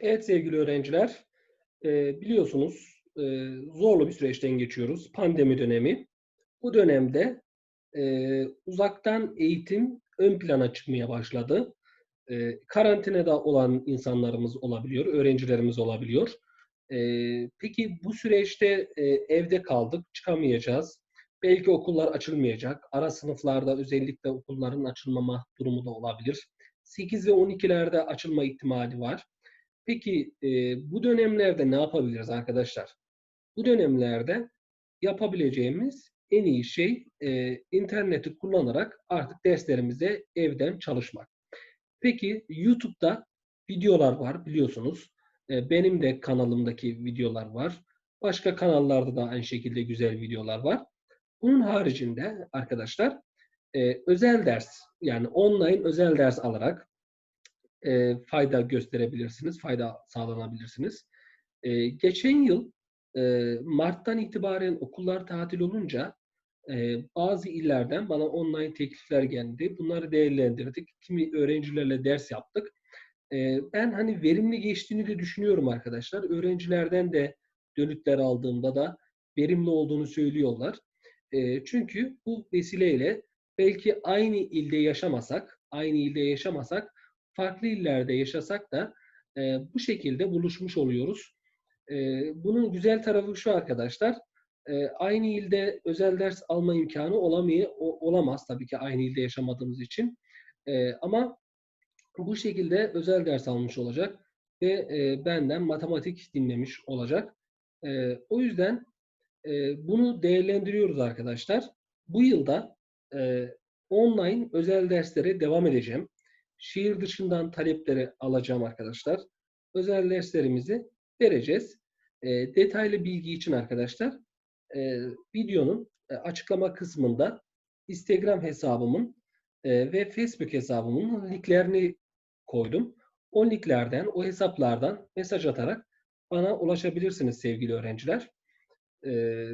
Evet sevgili öğrenciler, e, biliyorsunuz e, zorlu bir süreçten geçiyoruz. Pandemi dönemi. Bu dönemde e, uzaktan eğitim ön plana çıkmaya başladı. Karantinada olan insanlarımız olabiliyor, öğrencilerimiz olabiliyor. Peki bu süreçte evde kaldık, çıkamayacağız. Belki okullar açılmayacak. Ara sınıflarda özellikle okulların açılmama durumu da olabilir. 8 ve 12'lerde açılma ihtimali var. Peki e, bu dönemlerde ne yapabiliriz arkadaşlar? Bu dönemlerde yapabileceğimiz en iyi şey e, interneti kullanarak artık derslerimize evden çalışmak. Peki YouTube'da videolar var biliyorsunuz. E, benim de kanalımdaki videolar var. Başka kanallarda da aynı şekilde güzel videolar var. Bunun haricinde arkadaşlar e, özel ders yani online özel ders alarak e, fayda gösterebilirsiniz, fayda sağlanabilirsiniz. E, geçen yıl e, Mart'tan itibaren okullar tatil olunca e, bazı illerden bana online teklifler geldi. Bunları değerlendirdik. Kimi öğrencilerle ders yaptık. E, ben hani verimli geçtiğini de düşünüyorum arkadaşlar. Öğrencilerden de dönütler aldığımda da verimli olduğunu söylüyorlar. E, çünkü bu vesileyle belki aynı ilde yaşamasak, aynı ilde yaşamasak farklı illerde yaşasak da e, bu şekilde buluşmuş oluyoruz. E, bunun güzel tarafı şu arkadaşlar, e, aynı ilde özel ders alma imkanı olamıyor, o, olamaz tabii ki aynı ilde yaşamadığımız için. E, ama bu şekilde özel ders almış olacak ve e, benden matematik dinlemiş olacak. E, o yüzden e, bunu değerlendiriyoruz arkadaşlar. Bu yılda e, online özel derslere devam edeceğim. Şehir dışından talepleri alacağım arkadaşlar. Özel derslerimizi vereceğiz. E, detaylı bilgi için arkadaşlar e, videonun e, açıklama kısmında Instagram hesabımın e, ve Facebook hesabımın linklerini koydum. O linklerden, o hesaplardan mesaj atarak bana ulaşabilirsiniz sevgili öğrenciler. E,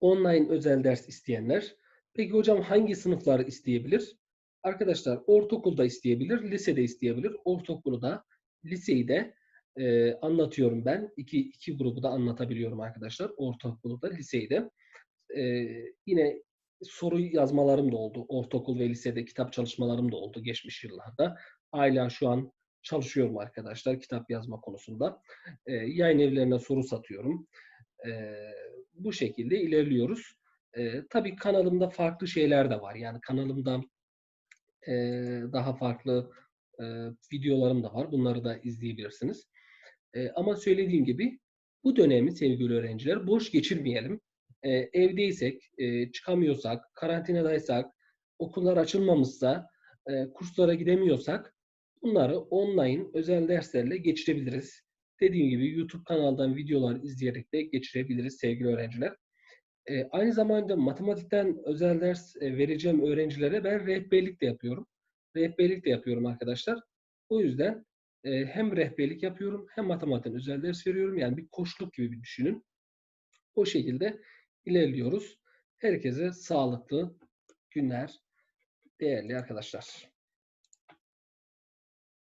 online özel ders isteyenler. Peki hocam hangi sınıflar isteyebilir? Arkadaşlar ortaokulda isteyebilir, lisede isteyebilir. Ortaokulu da, liseyi de e, anlatıyorum ben. İki, iki grubu da anlatabiliyorum arkadaşlar. Ortaokulu da, liseyi de. E, yine soru yazmalarım da oldu. Ortaokul ve lisede kitap çalışmalarım da oldu geçmiş yıllarda. Hala şu an çalışıyorum arkadaşlar kitap yazma konusunda. E, yayın evlerine soru satıyorum. E, bu şekilde ilerliyoruz. E, tabii kanalımda farklı şeyler de var. Yani kanalımda e, daha farklı e, videolarım da var. Bunları da izleyebilirsiniz. E, ama söylediğim gibi bu dönemi sevgili öğrenciler boş geçirmeyelim. E, evdeysek, e, çıkamıyorsak, karantinadaysak, okullar açılmamışsa, e, kurslara gidemiyorsak bunları online özel derslerle geçirebiliriz. Dediğim gibi YouTube kanaldan videolar izleyerek de geçirebiliriz sevgili öğrenciler. E, aynı zamanda matematikten özel ders e, vereceğim öğrencilere ben rehberlik de yapıyorum. Rehberlik de yapıyorum arkadaşlar. O yüzden e, hem rehberlik yapıyorum hem matematikten özel ders veriyorum. Yani bir koçluk gibi bir düşünün. O şekilde ilerliyoruz. Herkese sağlıklı günler değerli arkadaşlar.